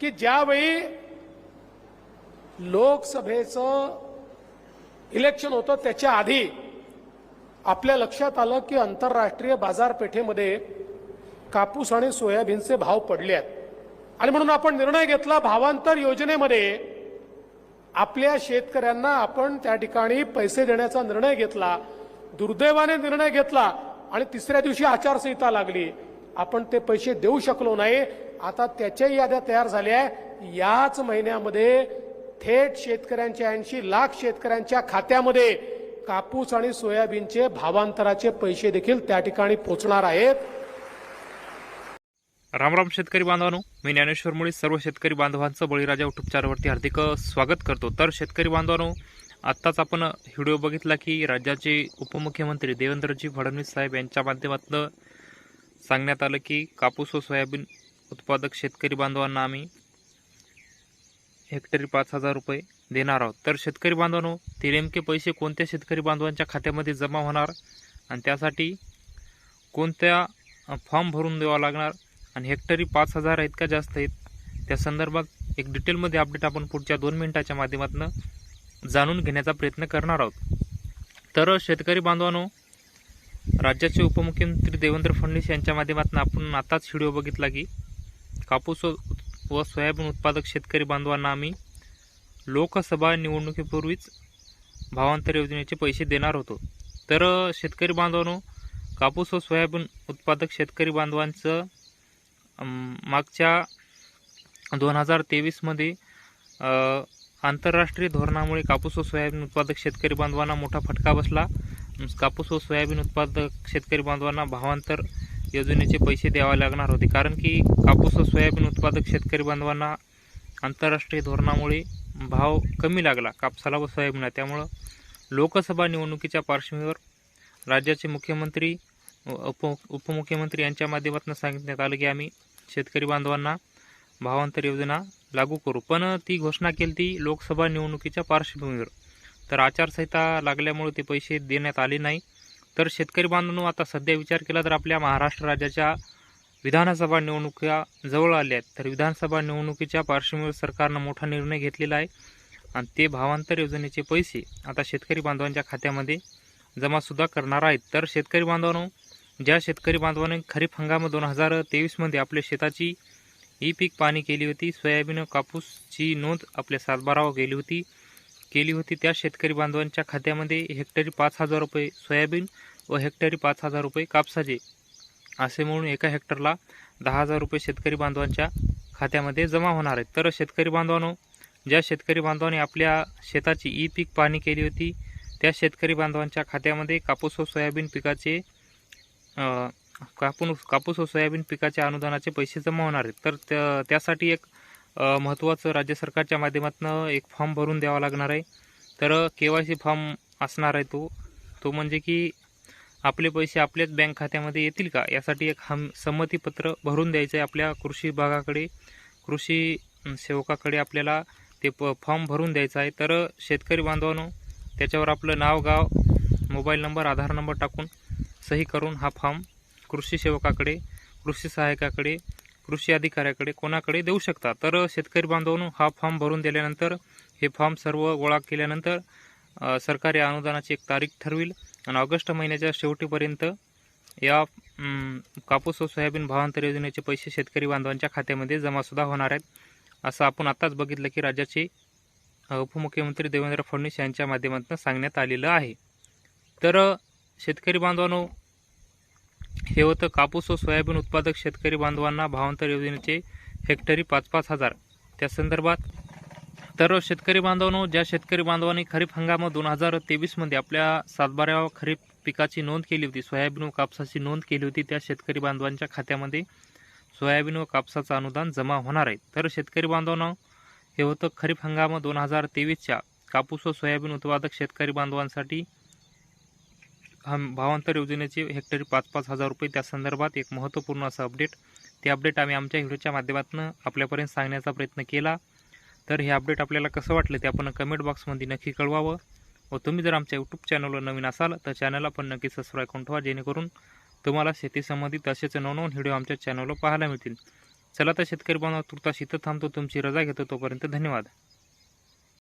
की ज्यावेळी लोकसभेचं इलेक्शन होतं त्याच्या आधी आपल्या लक्षात आलं की आंतरराष्ट्रीय बाजारपेठेमध्ये कापूस आणि सोयाबीनचे भाव पडले आहेत. आणि म्हणून आपण निर्णय घेतला भावांतर योजनेमध्ये आपल्या शेतकऱ्यांना आपण त्या ठिकाणी पैसे देण्याचा निर्णय घेतला दुर्दैवाने निर्णय घेतला आणि तिसऱ्या दिवशी आचारसंहिता लागली. आपण ते पैसे देऊ शकलो नाही. आता त्याच्याही याद्या तयार झाल्या आहे. याच महिन्यामध्ये थेट शेतकऱ्यांच्या ऐंशी लाख शेतकऱ्यांच्या खात्यामध्ये कापूस आणि सोयाबीनचे भावांतराचे पैसे देखील त्या ठिकाणी पोहोचणार आहेत. रामराम शेतकरी बांधवांनो मी ज्ञानेश्वर मुळे सर्व शेतकरी बांधवांचं बळीराजा युट्यूब चॅनलवरती हार्दिक स्वागत करतो. तर शेतकरी बांधवांनो आत्ताच आपण व्हिडिओ बघितला की राज्याचे उपमुख्यमंत्री देवेंद्रजी फडणवीस साहेब यांच्या माध्यमातून सांगण्यात आलं की कापूस व सोयाबीन उत्पादक शेतकरी बांधवांना आम्ही हेक्टरी पाच हजार रुपये देणार आहोत. तर शेतकरी बांधवांनो ते नेमके पैसे कोणत्या शेतकरी बांधवांच्या खात्यामध्ये जमा होणार आणि त्यासाठी कोणत्या फॉर्म भरून द्यावा लागणार आणि हेक्टरी पाच हजार आहेत का जास्त आहेत त्या संदर्भात एक डिटेलमध्ये अपडेट आपण पुढच्या दोन मिनिटाच्या माध्यमातून जाणून घेण्याचा प्रयत्न करणार आहोत. तर शेतकरी बांधवांनो राज्याचे उपमुख्यमंत्री देवेंद्र फडणवीस यांच्या माध्यमातून आपण आताच व्हिडिओ बघितला की कापूस व- सोयाबीन उत्पादक शेतकरी बांधवांना आम्ही लोकसभा निवडणुकीपूर्वीच भावांतर योजनेचे पैसे देणार होतो. तर शेतकरी बांधवांनो कापूस व सोयाबीन उत्पादक शेतकरी बांधवांचं मागच्या दोन हजार तेवीसमध्ये आंतरराष्ट्रीय धोरणामुळे कापूस व सोयाबीन उत्पादक शेतकरी बांधवांना मोठा फटका बसला. कापूस व सोयाबीन उत्पादक शेतकरी बांधवांना भावांतर योजनेचे पैसे द्यावे लागणार होते. कारण की कापूस व सोयाबीन उत्पादक शेतकरी बांधवांना आंतरराष्ट्रीय धोरणामुळे भाव कमी लागला कापसाला व सोयाबीनला. त्यामुळं लोकसभा निवडणुकीच्या पार्श्वभूमीवर राज्याचे मुख्यमंत्री उप उपमुख्यमंत्री यांच्या माध्यमातून सांगण्यात आलं की आम्ही शेतकरी बांधवांना भावांतर योजना लागू करू. पण ती घोषणा केली ती लोकसभा निवडणुकीच्या पार्श्वभूमीवर. तर आचारसंहिता लागल्यामुळे ते पैसे देण्यात आले नाही. तर शेतकरी बांधवांनो आता सध्या विचार केला तर आपल्या महाराष्ट्र राज्याच्या विधानसभा निवडणुका जवळ आल्या आहेत. तर विधानसभा निवडणुकीच्या पार्श्वभूमीवर सरकारनं मोठा निर्णय घेतलेला आहे. आणि ते भावांतर योजनेचे पैसे आता शेतकरी बांधवांच्या खात्यामध्ये जमासुद्धा करणार आहेत. तर शेतकरी बांधवांनो ज्या शेतकरी बांधवांनी खरीप हंगाम दोन हजार तेवीसमध्ये आपल्या शेताची ई पीक पाणी केली होती सोयाबीन कापूसची नोंद आपल्या सातबारावर गेली होती. केली होती. त्या शेतकरी बांधवांच्या खात्यामध्ये हेक्टरी पाच हजार रुपये सोयाबीन व हेक्टरी पाच हजार रुपये कापसाचे. असे म्हणून एका हेक्टरला दहा हजार रुपये शेतकरी बांधवांच्या खात्यामध्ये जमा होणार आहेत. तर शेतकरी बांधवांनो ज्या शेतकरी बांधवांनी आपल्या शेताची ई पीक पाणी केली होती त्या शेतकरी बांधवांच्या खात्यामध्ये कापूस व सोयाबीन पिकाचे कापून कापूस व सोयाबीन पिकाच्या अनुदानाचे पैसे जमा होणार आहेत. तर त्यासाठी एक महत्त्वाचं राज्य सरकारच्या माध्यमातून एक फॉर्म भरून द्यावा लागणार आहे. तर के वाय सी फॉर्म असणार आहे तो. तो म्हणजे की आपले पैसे आपल्याच बँक खात्यामध्ये येतील का? यासाठी एक हम संमतीपत्र भरून द्यायचं आहे आपल्या कृषी विभागाकडे. कृषी सेवकाकडे आपल्याला ते प फॉर्म भरून द्यायचं आहे. तर शेतकरी बांधवांनो त्याच्यावर आपलं नाव गाव मोबाईल नंबर आधार नंबर टाकून सही करून हा फॉर्म कृषी सेवकाकडे कृषी सहाय्यकाकडे कृषी अधिकाऱ्याकडे कोणाकडे देऊ शकता? तर शेतकरी बांधवांनो हा फॉर्म भरून दिल्यानंतर हे फॉर्म सर्व गोळा केल्यानंतर सरकारी अनुदानाची एक तारीख ठरविल आणि ऑगस्ट महिन्याच्या शेवटीपर्यंत या कापूस व सोयाबीन भावांतर योजनेचे पैसे शेतकरी बांधवांच्या खात्यामध्ये जमासुद्धा होणार आहेत. असं आपण आत्ताच बघितलं की राज्याचे उपमुख्यमंत्री देवेंद्र फडणवीस यांच्या माध्यमातून सांगण्यात आलेलं आहे. तर शेतकरी बांधवांनो हे होतं कापूस व सोयाबीन उत्पादक शेतकरी बांधवांना भावांतर योजनेचे हेक्टरी पाच पाच हजार. त्या संदर्भात तर शेतकरी बांधवांनो ज्या शेतकरी बांधवांनी खरीप हंगाम दोन हजार तेवीसमध्ये आपल्या सातबाऱ्या खरीप पिकाची नोंद केली होती सोयाबीन व कापसाची नोंद केली होती त्या शेतकरी बांधवांच्या खात्यामध्ये सोयाबीन व कापसाचं अनुदान जमा होणार आहे. तर शेतकरी बांधवांनो हे होतं खरीप हंगाम दोन हजार तेवीसच्या कापूस व सोयाबीन उत्पादक शेतकरी बांधवांसाठी हम भावांतर योजनेचे हेक्टरी पाच पाच हजार रुपये त्या संदर्भात एक महत्त्वपूर्ण असं अपडेट ते अपडेट आम्ही आमच्या व्हिडिओच्या माध्यमातून आपल्यापर्यंत सांगण्याचा प्रयत्न केला. तर हे अपडेट आपल्याला कसं वाटलं ते आपण कमेंट बॉक्समध्ये नक्की कळवावं. व तुम्ही जर आमच्या यूट्यूब चॅनलवर नवीन असाल तर चॅनलला पण नक्की सबस्क्राईब करून ठेवा जेणेकरून तुम्हाला शेती संबंधित तसेच नवनवीन व्हिडिओ आमच्या चॅनलवर पाहायला मिळतील. चला तर शेतकरी बांधव तुर्तास इथं थांबतो तुमची रजा घेतो तोपर्यंत धन्यवाद.